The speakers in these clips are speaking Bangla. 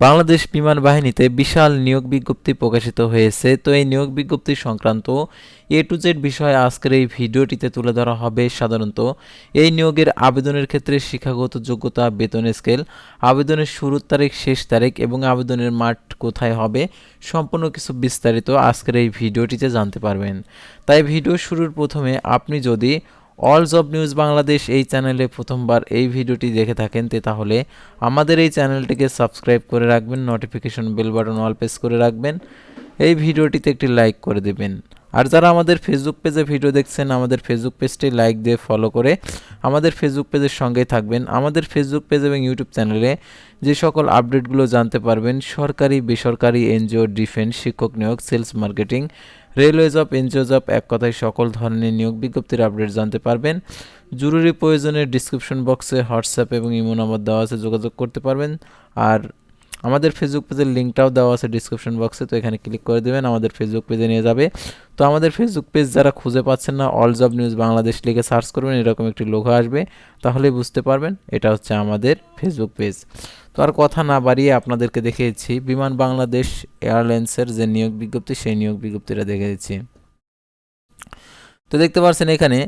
বাংলাদেশ বিমান বাহিনীতে বিশাল নিয়োগ বিজ্ঞপ্তি প্রকাশিত হয়েছে। তো এই নিয়োগ বিজ্ঞপ্তি সংক্রান্ত এ টু জেড বিষয়ে আজকের এই ভিডিওটিতে তুলে ধরা হবে সাধারণত এই নিয়োগের আবেদনের ক্ষেত্রে শিক্ষাগত যোগ্যতা, বেতন স্কেল, আবেদনের শুরুর তারিখ, শেষ তারিখ এবং আবেদনের মাঠ কোথায় হবে সম্পূর্ণ কিছু বিস্তারিত আজকের এই ভিডিওটিতে জানতে পারবেন। তাই ভিডিও শুরুর প্রথমে আপনি যদি অল জব নিউজ বাংলাদেশ এই চ্যানেলে প্রথমবার এই ভিডিওটি দেখে থাকেন তে তাহলে আমাদের এই চ্যানেলটিকে সাবস্ক্রাইব করে রাখবেন notification bell button all press করে রাখবেন, এই ভিডিওটিতে একটি লাইক করে দেবেন। আর যারা আমাদের ফেসবুক পেজে ভিডিও দেখছেন, আমাদের ফেসবুক পেজটি লাইক দিয়ে ফলো করে আমাদের ফেসবুক পেজের সঙ্গেই থাকবেন। আমাদের ফেসবুক পেজ এবং ইউটিউব চ্যানেলে যে সকল আপডেটগুলো জানতে পারবেন, সরকারি, বেসরকারি, এনজিও ডিফেন্স শিক্ষক নিয়োগ sales marketing railway job, NGO job এক কথায় সকল ধরনের নিয়োগ বিজ্ঞপ্তির আপডেট জানতে পারবেন। জরুরি প্রয়োজনে ডিসক্রিপশন বক্সে হোয়াটসঅ্যাপ এবং ইমো নাম্বার দেওয়া আছে, যোগাযোগ করতে পারবেন। আর আমাদের ফেসবুক পেজের লিঙ্কটাও দেওয়া আছে ডিসক্রিপশন বক্সে তো এখানে ক্লিক করে দেবেন, আমাদের ফেসবুক পেজে নিয়ে যাবে। তো আমাদের ফেসবুক পেজ যারা খুঁজে পাচ্ছেন না অল জব নিউজ বাংলাদেশ লিখে সার্চ করবেন, এরকম একটি লোগো আসবে। তাহলেই বুঝতে পারবেন, এটা হচ্ছে আমাদের ফেসবুক পেজ তো আর কথা না বাড়িয়ে আপনাদেরকে দেখিয়েছি, বিমান বাংলাদেশ এয়ারলাইন্সের যে নিয়োগ বিজ্ঞপ্তি, সেই নিয়োগ বিজ্ঞপ্তিটা দেখে দিচ্ছি তো দেখতে পাচ্ছেন এখানে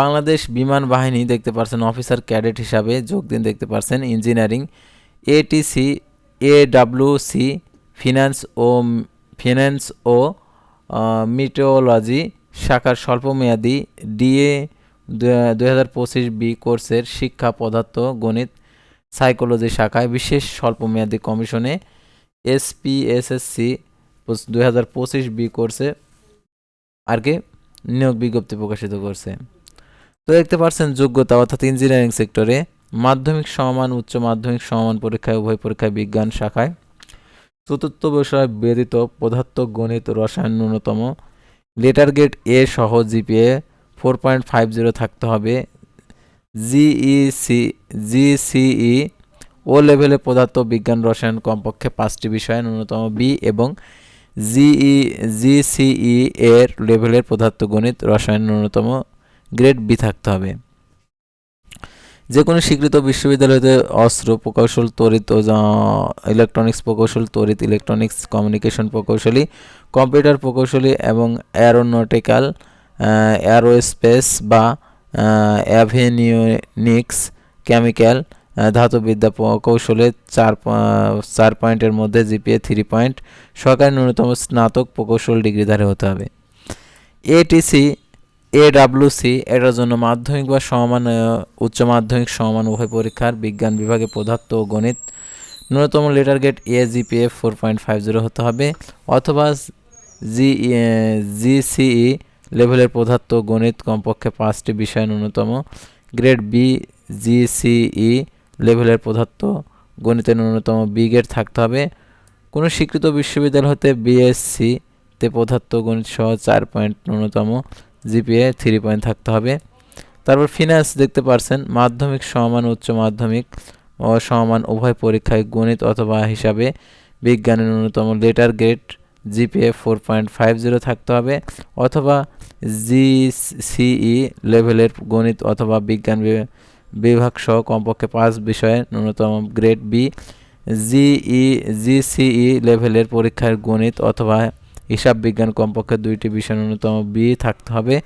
বাংলাদেশ বিমান বাহিনী দেখতে পাচ্ছেন অফিসার ক্যাডেট হিসাবে যোগ দিন দেখতে পাচ্ছেন engineering, ATC A C finance O finance ও মিটেওলজি শাখার স্বল্পমেয়াদী ডিএ দুই হাজার পঁচিশ বি কোর্সের শিক্ষা পদার্থ, গণিত সাইকোলজি শাখায় বিশেষ স্বল্পমেয়াদী কমিশনে এসপিএসএসসি দু হাজার পঁচিশ বি কোর্সে আর কি নিয়োগ বিজ্ঞপ্তি প্রকাশিত করছে। তো দেখতে পাচ্ছেন যোগ্যতা অর্থাৎ ইঞ্জিনিয়ারিং সেক্টরে মাধ্যমিক সমান, উচ্চ মাধ্যমিক সমান পরীক্ষায়, উভয় পরীক্ষায় বিজ্ঞান শাখায়। চতুর্থ বিষয় ব্যতীত পদার্থ, গণিত, রসায়ন ন্যূনতম। লেটার গেট এ সহ GPA four point five zero থাকতে হবে। জিইসি, জিসিই ও লেভেলে পদার্থ বিজ্ঞান রসায়ন কমপক্ষে পাঁচটি বিষয়ে ন্যূনতম বি এবং জিই, জিসিই এর লেভেলের পদার্থ গণিত রসায়ন ন্যূনতম গ্রেড বি থাকতে হবে। যে কোনো স্বীকৃত বিশ্ববিদ্যালয়তে অস্ত্র প্রকৌশল তড়িৎ ইলেকট্রনিক্স প্রকৌশল তড়িৎ ইলেকট্রনিক্স কমিউনিকেশন প্রকৌশলী কম্পিউটার প্রকৌশলী এবং অ্যারোনটিক্যাল অ্যারোস্পেস বা অ্যাভেনিউনিক্স কেমিক্যাল ধাতুবিদ্যা কৌশলে চার চার পয়েন্টের মধ্যে জিপিএ থ্রি পয়েন্ট সরকারি ন্যূনতম স্নাতক প্রকৌশল ডিগ্রিধারী হতে হবে। এটিসি এডাব্লিউসি এটার জন্য মাধ্যমিক বা সমান উচ্চ মাধ্যমিক সমান উভয় পরীক্ষার বিজ্ঞান বিভাগে পদার্থ ও গণিত, ন্যূনতম letter grade A GPA four point five zero হতে হবে, অথবা জি জিসিই লেভেলের পদার্থ গণিত কমপক্ষে পাঁচটি বিষয় ন্যূনতম। গ্রেড বি জিসিই লেভেলের পদার্থ গণিতের ন্যূনতম বি গ্রেড থাকতে হবে। কোনো স্বীকৃত বিশ্ববিদ্যালয় হতে বিএসসি তে পদার্থ গণিত সহ চার পয়েন্ট ন্যূনতম জিপিএ থ্রি পয়েন্ট থাকতে হবে। তারপর ফিনান্স দেখতে পারছেন, মাধ্যমিক সমান উচ্চ মাধ্যমিক ও সমান উভয় পরীক্ষায় গণিত অথবা হিসাবে বিজ্ঞানের ন্যূনতম letter grade GPA four point five zero থাকতে হবে, অথবা জিসিই লেভেলের গণিত অথবা বিজ্ঞান বিভাগ সহ কমপক্ষে পাঁচ বিষয়ে ন্যূনতম গ্রেড বি জিই জিসিই লেভেলের পরীক্ষার গণিত অথবা হিসাব বিজ্ঞান কমপক্ষে দুইটি বিষয় ন্যূনতম বি থাকতে হবে।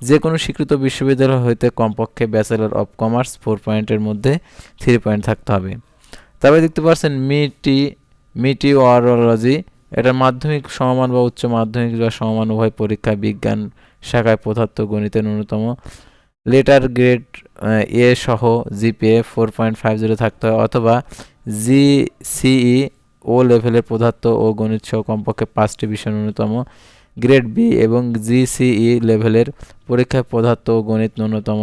যে কোনো স্বীকৃত বিশ্ববিদ্যালয় হইতে কমপক্ষে ব্যাচেলর অফ কমার্স ফোর পয়েন্টের মধ্যে থ্রি পয়েন্ট থাকতে হবে। তবে দেখতে পাচ্ছেন মিটি মিটিওরোলজি এটা মাধ্যমিক সমমান বা উচ্চ মাধ্যমিক বা সমমান উভয় পরীক্ষা বিজ্ঞান শাখায় পদার্থ গণিতের ন্যূনতম। লেটার গ্রেড এ সহ GPA four point five zero থাকতে হয় অথবা জিসিই ও লেভেলের পদার্থ ও গণিত সহ কমপক্ষে পাঁচটি বিষয় ন্যূনতম। গ্রেড বি এবং জি জিসিই লেভেলের পরীক্ষায় পদার্থ ও গণিত ন্যূনতম।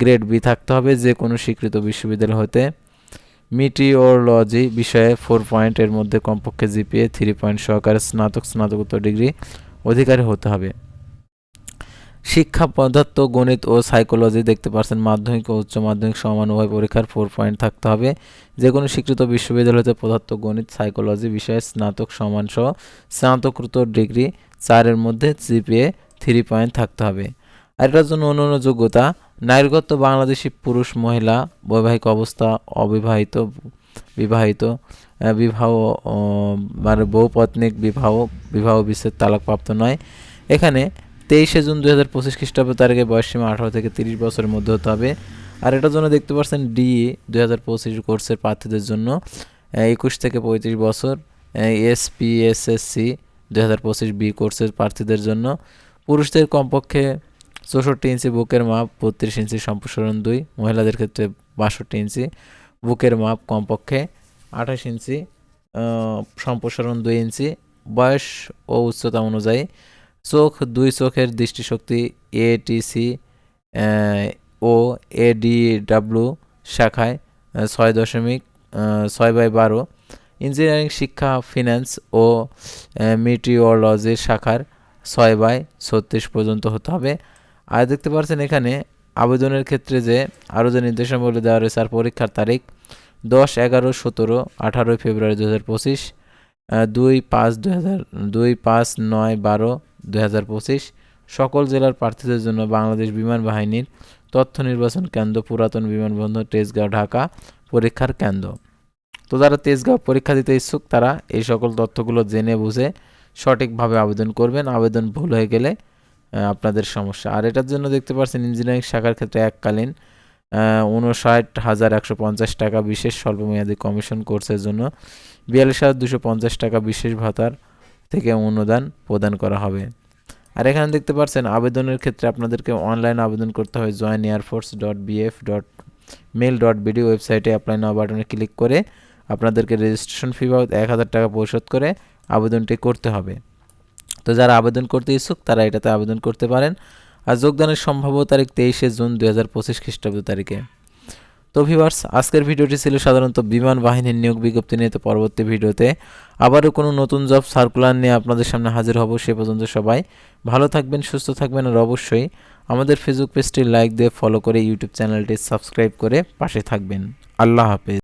গ্রেড বি থাকতে হবে যে কোনো স্বীকৃত বিশ্ববিদ্যালয় হতে। মিটিওরোলজি বিষয়ে ফোর পয়েন্টের মধ্যে কমপক্ষে জিপিএ থ্রি পয়েন্ট সহকারে স্নাতক, স্নাতকোত্তর ডিগ্রি অধিকারী হতে হবে। শিক্ষা, পদার্থ, গণিত ও সাইকোলজি দেখতে পাচ্ছেন মাধ্যমিক ও উচ্চ মাধ্যমিক সমান উভয় পরীক্ষার ফোর পয়েন্ট থাকতে হবে। যে কোনো স্বীকৃত বিশ্ববিদ্যালয়তে পদার্থ, গণিত সাইকোলজি বিষয়ে স্নাতক সমান সহ স্নাতকোত্তর ডিগ্রি চারের মধ্যে জিপিএ থ্রি পয়েন্ট থাকতে হবে। আর এটার জন্য অন্যান্য যোগ্যতা নাগরিকত্ব বাংলাদেশি পুরুষ মহিলা বৈবাহিক অবস্থা অবিবাহিত, বিবাহিত বিবাহ মানে বহুপত্নিক বিবাহ বিবাহ বিচ্ছেদ তালাকপ্রাপ্ত নয়। এখানে তেইশে জুন দুই হাজার পঁচিশ খ্রিস্টাব্দ তারিখে বয়সসীমা আঠারো থেকে তিরিশ বছরের মধ্যে হতে হবে। আর এটার জন্য দেখতে পাচ্ছেন ডি দুই হাজার পঁচিশ কোর্সের প্রার্থীদের জন্য একুশ থেকে পঁয়ত্রিশ বছর এসপিএসএসসি দুই হাজার পঁচিশ বি কোর্সের প্রার্থীদের জন্য। পুরুষদের কমপক্ষে চৌষট্টি ইঞ্চি বুকের মাপ, বত্রিশ ইঞ্চি সম্প্রসারণ দুই, মহিলাদের ক্ষেত্রে বাষট্টি ইঞ্চি। বুকের মাপ কমপক্ষে আঠাশ ইঞ্চি সম্প্রসারণ দুই ইঞ্চি। বয়স ও উচ্চতা অনুযায়ী চোখ, দুই চোখের দৃষ্টিশক্তি, এটিসি ও এডিডাব্লিউ শাখায় ছয় দশমিক ছয় বাই বারো। ইঞ্জিনিয়ারিং শিক্ষা ফিন্যান্স ও মিটিওলজি শাখার ছয় বাই ছত্রিশ পর্যন্ত হতে হবে। আর দেখতে পাচ্ছেন এখানে আবেদনের ক্ষেত্রে যে আরও যে নির্দেশনাবলী দেওয়া রয়েছে আর পরীক্ষার তারিখ দশ, এগারো, সতেরো, আঠারোই ফেব্রুয়ারি দু হাজার পঁচিশ দুই, পাঁচ দু হাজার, দুই, পাঁচ, নয়, বারো দু হাজার পঁচিশ সকল জেলার প্রার্থীদের জন্য বাংলাদেশ বিমান বাহিনীর তথ্য নির্বাচন কেন্দ্র, পুরাতন বিমানবন্দর তেজগাঁও, ঢাকা পরীক্ষার কেন্দ্র। তো যারা তেজগাঁও পরীক্ষা দিতে ইচ্ছুক, তারা এই সকল তথ্যগুলো জেনে বুঝে সঠিকভাবে আবেদন করবেন। আবেদন ভুল হয়ে গেলে আপনাদের সমস্যা। আর এটার জন্য দেখতে পাচ্ছেন ইঞ্জিনিয়ারিং শাখার ক্ষেত্রে এককালীন উনষাট হাজার একশো পঞ্চাশ টাকা বিশেষ স্বল্পমেয়াদী কমিশন কোর্সের জন্য বিয়াল্লিশ হাজার দুশো পঞ্চাশ টাকা বিশেষ ভাতার থেকে অনুদান প্রদান করা হবে। আর এখানে দেখতে পাচ্ছেন আবেদনের ক্ষেত্রে আপনাদেরকে অনলাইন আবেদন করতে হবে। Join air force dot BF dot mil dot BD ওয়েবসাইটে অ্যাপ্লাই নাও বাটনে ক্লিক করে আপনাদেরকে রেজিস্ট্রেশন ফি বাবদ এক হাজার টাকা পরিশোধ করে আবেদনটি করতে হবে। তো যারা আবেদন করতে ইচ্ছুক, তারা এটাতে আবেদন করতে পারেন। আর যোগদানের সম্ভাব্য তারিখ তেইশে জুন দুই হাজার পঁচিশ খ্রিস্টাব্দ তারিখে। তো ভিভার্স আজকের ভিডিওটি ছিল সাধারণত বিমান বাহিনীর নিয়োগ বিজ্ঞপ্তি নিয়ে, তো পরবর্তী ভিডিওতে আবারও কোনো নতুন জব সার্কুলার নিয়ে আপনাদের সামনে হাজির হব সে পর্যন্ত সবাই। ভালো থাকবেন, সুস্থ থাকবেন, আর অবশ্যই আমাদের ফেসবুক পেজটি লাইক দিয়ে ফলো করে ইউটিউব চ্যানেলটি সাবস্ক্রাইব করে পাশে থাকবেন। আল্লাহ হাফেজ।